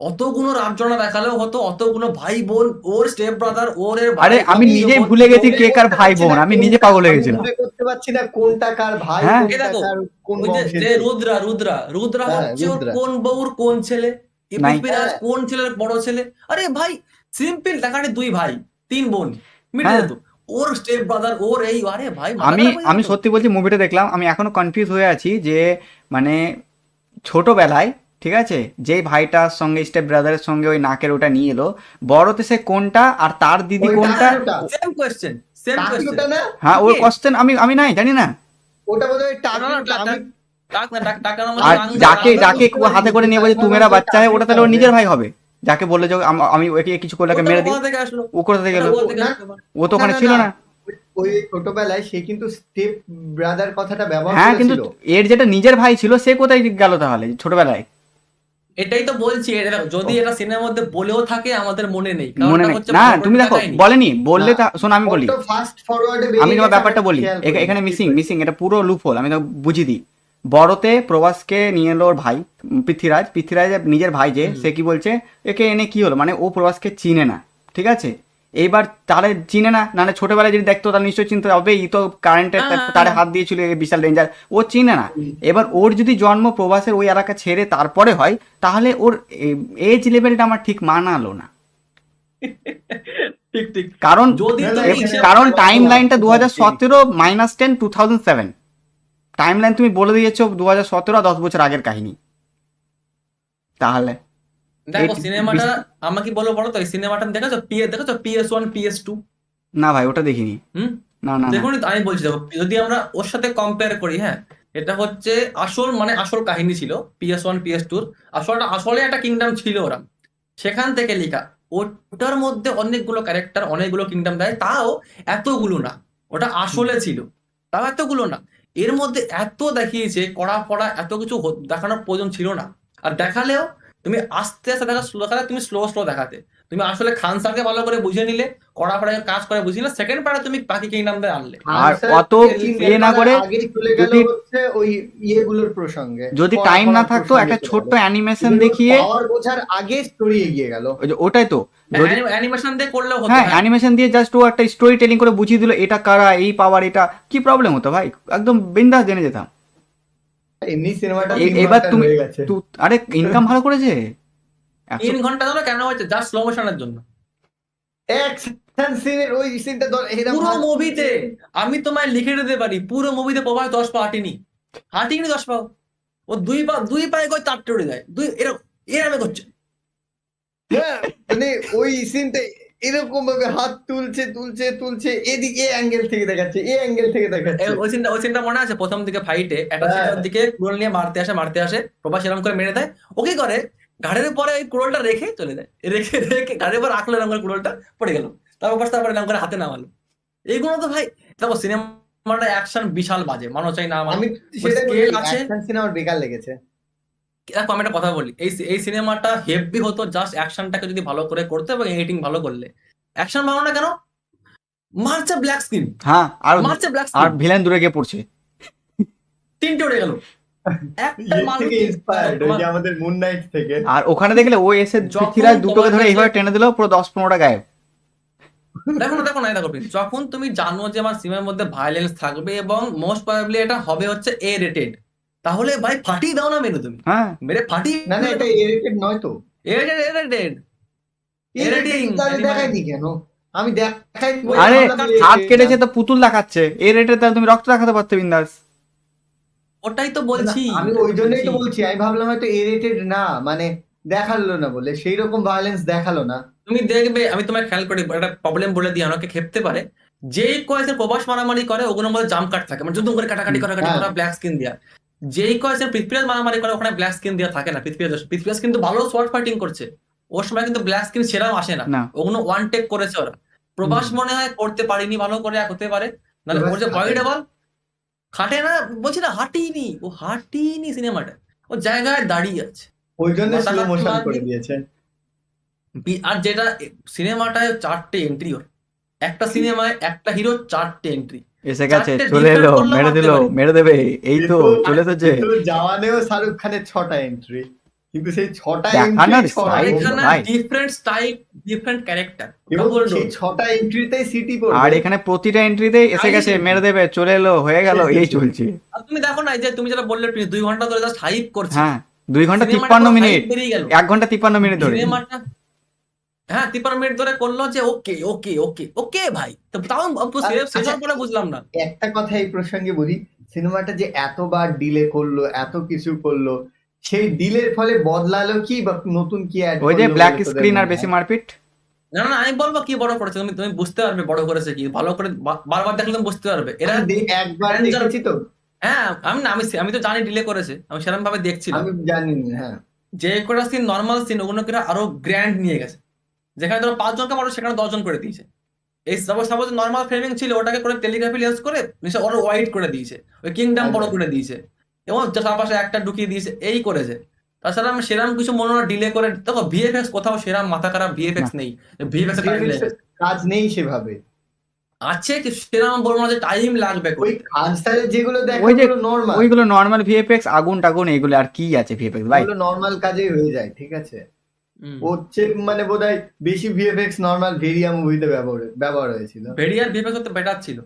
অতগুলো রাবজনা দেখালেও হতো অতগুলো ভাই বোন ওর স্টেপ ব্রাদার ওর এর আরে আমি নিজে ভুলে গেছি কে কার ভাই বোন আমি নিজে পাগল হয়ে গেছিলাম। করতে পারছি না কোনটা কার ভাই হ্যাঁ। যে রুদ্রা রুদ্রা রুদ্রা হ্যাঁ, হচ্ছে ওর কোন বউর কোন ছেলে। কোন ছেলের বড় ছেলে? আরে ভাই সিম্পল দেখানে দুই ভাই তিন বোন মিটে হ্যাঁ। যেত। ওর স্টেপ ব্রাদার ওর এই আরে ভাই আমি আমি সত্যি বলছি মুভিটা দেখলাম আমি এখনও কনফিউজ হয়ে আছি যে মানে ছোটবেলায় ঠিক আছে? যেই ভাইটার সঙ্গে স্টেপ ব্রাদারের সঙ্গে ওই নাকের ওটা নিয়ে এলো বড়তে সে কোনটা আর তার দিদি কোনটা? সেম কোয়েশ্চেন সেম টাকি ওটা কোয়েশ্চেন না? হ্যাঁ ওর কোশ্চেন আমি আমি নাই জানি না। ওটা বোধহয় না, না, টাকি টাকা- আমি না ডাক টাকা নাম আর যাকে। যাকে হাতে করে নিয়ে বলছে তুমি মেরা বাচ্চা হয় ওটা তাহলে ওর নিজের ভাই হবে। যাকে বললে যে আমি ওকে কিছু করলে মেরে দিই। কোথা থেকে আসলো? ও কোথা থেকে গেল? ও তো ওখানে ছিল না। ওই ছোটবেলায় সে কিন্তু স্টেপ ব্রাদার কথাটা ব্যবহার হ্যাঁ কিন্তু করেছিল এর যেটা নিজের ভাই ছিল সে কোথায় গেল তাহলে? ছোটবেলায়? এটাই তো বলছি এটা দেখো, যদি এটা সিনেমার মধ্যে বলেও থাকে আমাদের মনে নেই। মনে নেই। না তুমি দেখো বলেনি বললে শোনো আমি বলি। আমি তোমার ব্যাপারটা বলি। এখানে মিসিং মিসিং এটা পুরো লুপ হল আমি তো বুঝিয়ে দিই। বড়তে প্রবাসকে নিয়ে এলো ওর ভাই পৃথ্বীরাজ। পৃথ্বীরাজ নিজের ভাই যে সে কি বলছে একে এনে কি হলো? মানে ও প্রবাসকে চিনে না। ঠিক আছে? এইবার তারে চিনে না নাহলে ছোটবেলায় যদি দেখতো তাহলে নিশ্চয়ই চিনতে হবে ই তো কারেন্টের তারে। হাত দিয়েছিল বিশাল ডেঞ্জার ও চিনে না। এবার ওর যদি জন্ম প্রবাসের ওই এলাকা ছেড়ে তারপরে হয় তাহলে ওর এজ লেভেলটা আমার ঠিক মানালো না। ঠিক ঠিক। কারণ যদি হিসেব কারণ টাইম লাইনটা দু হাজার সতেরো minus ten two thousand seven timeline তুমি বলে দিয়েছ দু হাজার সতেরো দশ বছর আগের কাহিনী। তাহলে দেখো সিনেমাটা আমাকে বলো বলো তো এই সিনেমাটা দেখেছ? পিএস দেখেছ? পিএস ওয়ান পিএস টু না ভাই ওটা দেখিনি। হুম? না না। দেখুন আমি বলছি দেখো যদি আমরা ওর সাথে কম্পেয়ার করি হ্যাঁ এটা হচ্ছে আসল মানে আসল কাহিনী ছিল পিএস ওয়ান পিএস টুর আসলটা আসলে একটা কিংডম ছিল ওরা। সেখান থেকে লেখা ওটার মধ্যে অনেকগুলো ক্যারেক্টার অনেকগুলো কিংডম দেয় তাও এতগুলো না। ওটা আসলে ছিল। তাও এতগুলো না। এর মধ্যে এত দেখিয়েছে কড়া ফড়া এত কিছু দেখানোর প্রয়োজন ছিল না। আর দেখালেও তুমি আস্তে আস্তে দেখা স্লো দেখালে তুমি স্লো স্লো দেখাতে। তুমি আসলে খান স্যারকে ভালো করে বুঝে নিলে কড়া ফড়া কাজ করে বুঝে নিলে সেকেন্ড পার্টে তুমি বাকি কিংডমদের আনলে। আর অত ইয়ে না করে আগে চলে গেল যদি- হচ্ছে ওই ইয়েগুলোর প্রসঙ্গে যদি টাইম না থাকতো একটা ছোট্ট অ্যানিমেশন দেখিয়ে পাওয়ার বোঝার আগে স্টোরি এগিয়ে গেল। ওই যে ওটাই তো। যদি অ্যানিমেশন দিয়ে করলেও হতো হ্যাঁ। অ্যানিমেশন দিয়ে জাস্ট ও একটা স্টোরি টেলিং করে বুঝিয়ে দিল এটা কারা এই পাওয়ার এটা কি প্রবলেম হতো ভাই? একদম বিন্দাস জেনে যেতাম। এমনি সিনেমাটা এবার তুমি আরে ইনকাম ভালো করেছে? তিন ঘণ্টা ধরে কেন হচ্ছে জাস্ট স্লো মোশনের জন্য। সিনের ওই সিনটা ধর পুরো মুভিতে আমি তোমায় লিখে দিতে পারি পুরো মুভিতে প্রভাস দশ পা হাঁটিনি। হাঁটিনি দশ পাও ও দুই পা দুই পায়ে করে চারটে উড়ে যায় দুই এরকম এরকম করছে। হ্যাঁ, মানে ওই সিনটা এরকম ভাবে হাত তুলছে তুলছে তুলছে এদিকে অ্যাঙ্গেল থেকে দেখাচ্ছে এই অ্যাঙ্গেল থেকে দেখাচ্ছে। ওই সিনটা ওই সিনটা মনে আছে? প্রথম দিকে ফাইটে একটা হ্যাঁ। সিনের দিকে কুড়োল নিয়ে মারতে আসে মারতে আসে প্রভাস এরকম করে মেরে দেয়। ও কি করে? ঘাড়ের পরে ওই কুড়োলটা রেখে চলে যায়। রেখে রেখে ঘাড়ের পর রাখল এরকম করে কুড়োলটা পড়ে গেল। তারপর প্রভাস তারপর এরকম করে হাতে নামালো। এইগুলো তো ভাই তারপর সিনেমাটা অ্যাকশন বিশাল বাজে মানুষ চাই না আমি সেটা আছে। অ্যাকশন সিনেমা বেকার লেগেছে। দেখো আমি একটা কথা বলি। এই এই সিনেমাটা হেভি হতো জাস্ট অ্যাকশনটাকে যদি ভালো করে করতে এবং এডিটিং ভালো করলে। অ্যাকশন ভালো না কেন? মারছে ব্ল্যাক স্ক্রিন হ্যাঁ আর মারছে ব্ল্যাক আর ভিলেন দূরে গিয়ে পড়ছে। তিনটে উড়ে গেল। ইয়ে আমাদের মুন নাইট থেকে। আর ওখানে দেখলে ও এসে পৃথ্বীরাজ দুটোকে ধরে এইভাবে টেনে দিল পুরো দশ পনেরোটা গায়েব। দেখো না দেখো না দেখো যখন তুমি জানো যে আমার সিনেমার মধ্যে ভায়োলেন্স থাকবে এবং মোস্ট প্রবাবলি এটা হবে হচ্ছে এ রেটেড তাহলে ভাই ফাটিয়ে দাও না মেরে তুমি। হ্যাঁ। মেরে ফাটিয়ে না না এটা এডিটেড নয় তো। A rated editing. দেখায়নি কেন? আমি দেখাই আরে হাত কেটেছে তো পুতুল দেখাচ্ছে। এই রেটে তাহলে তুমি রক্ত দেখাতে পারতে বিন্দাস। ওটাই তো বলছি। আমি ওই জন্যই তো বলছি আমি ভাবলাম হয়তো এডিটেড না মানে দেখাল না বলে সেই রকম ভায়োলেন্স দেখাল না। তুমি দেখবে আমি তোমার খেয়াল করি একটা প্রবলেম বলে দিই আমাকে খেপতে পারে। যেই কয়েসের প্রবাস মারামারি করে ওগুলোর মধ্যে জাম কাট থাকে। মানে যুদ্ধ করে কাটাকাটি কাটাকাটি হ্যাঁ। করা ব্ল্যাক স্কিন দেওয়া যেই কয়েসের পৃথ্বীরাজ মারামারি করে ওখানে ব্ল্যাক স্কিন দেওয়া থাকে না পৃথ্বীরাজ। পৃথ্বীরাজ কিন্তু ভালো শর্ট ফাইটিং করছে। ওর সময় কিন্তু ব্ল্যাক স্কিন সেরাও আসে না। ওগুলো ওয়ান টেক করেছে ওরা। প্রবাস হুম। মনে হয় করতে পারিনি ভালো করে এক হতে পারে। নাহলে ওর যে খাটে। বডি না। ডাবল খাটে না বলছি না হাঁটিনি। ও হাঁটিনি সিনেমাটা ও জায়গায় দাঁড়িয়ে আছে। ওই জন্য স্লো মোশন করে দিয়েছে। বি- আর যেটা সিনেমাটায় চারটে এন্ট্রি ওর। একটা সিনেমায় একটা হিরো চারটে এন্ট্রি এসে গেছে চলে এলো মেরে দিল মেরে দেবে এই তো চলে এসেছে। জাওয়ানেও শাহরুখ খানের ছটা এন্ট্রি কিন্তু সেই ছটা। ডিফারেন্ট টাইপ ডিফারেন্ট ক্যারেক্টার সেই ছটা এন্ট্রিতেই সিটি পড়বে। আর এখানে প্রতিটা এন্ট্রিতেই এসে গেছে মেরে দেবে চলে এলো হয়ে গেল এই চলছে। তুমি দেখো না এই যে তুমি যেটা বললে দুই ঘণ্টা ধরে জাস্ট হাইপ করছে। হ্যাঁ দুই ঘণ্টা তিপ্পান্ন মিনিট এক ঘণ্টা তিপ্পান্ন মিনিট ধরে। হ্যাঁ তিপ্পান্ন মিনিট ধরে করল যে ওকে ওকে ওকে ওকে ভাই। তো তাও শেষ আচ্ছা। পরে বুঝলাম না। একটা কথা এই প্রসঙ্গে বলি সিনেমাটা যে এতবার ডিলে করল এত কিছু করল সেই ডিলের ফলে বদলালো কি বা নতুন কি অ্যাড ওই যে ব্ল্যাক স্ক্রিন আর বেশি মারপিট? না না আমি বলব কি বড় করেছে তুমি তুমি বুঝতে পারবে বড় করেছে কি ভালো করে বারবার দেখলে তুমি বুঝতে পারবে। এরা একবার দেখেছি তো। হ্যাঁ আমি না আমি আমি তো জানি ডিলে করেছে আমি সেরকম ভাবে দেখছিলাম। আমি জানিনি হ্যাঁ। যে কটা সিন নর্মাল সিন ওগুলো কিনা আরও গ্র্যান্ড নিয়ে গেছে। যেখানে ধরো পাঁচজনকে মানুষ সেখানে দশজন করে দিয়েছে। এই সাপোজ সাপোজ নর্মাল ফ্রেমিং ছিল ওটাকে করে টেলিগ্রাফি লেন্স করে নিশ্চয় ওরা ওয়াইড করে দিয়েছে ওই কিংডম বড় করে দিয়েছে। এবং চারপাশে একটা ঢুকিয়ে দিয়েছে এই করেছে। তাছাড়া আমি সেরাম কিছু মনে হয় ডিলে করে দেখো ভিএফএক্স কোথাও সেরাম মাথা খারাপ ভিএফএক্স নেই। ভিএফএক্স কাজ নেই সেভাবে। আছে কি সেরাম বলব না যে টাইম লাগবে ওই স্টাইলের যেগুলো দেখা ওই যে- নর্মাল ওইগুলো নর্মাল ভিএফএক্স আগুন টাগুন এগুলো আর কি আছে ভিএফএক্স ভাই। ওগুলো নর্মাল কাজেই হয়ে যায় ঠিক আছে। হচ্ছে মানে বোধহয় বেশি ভিএফএক্স নর্মাল ভেরিয়া মুভিতে ব্যবহার ব্যবহার হয়েছিল। ভেরিয়ার ভিএফএক্স তো বেটার ছিল।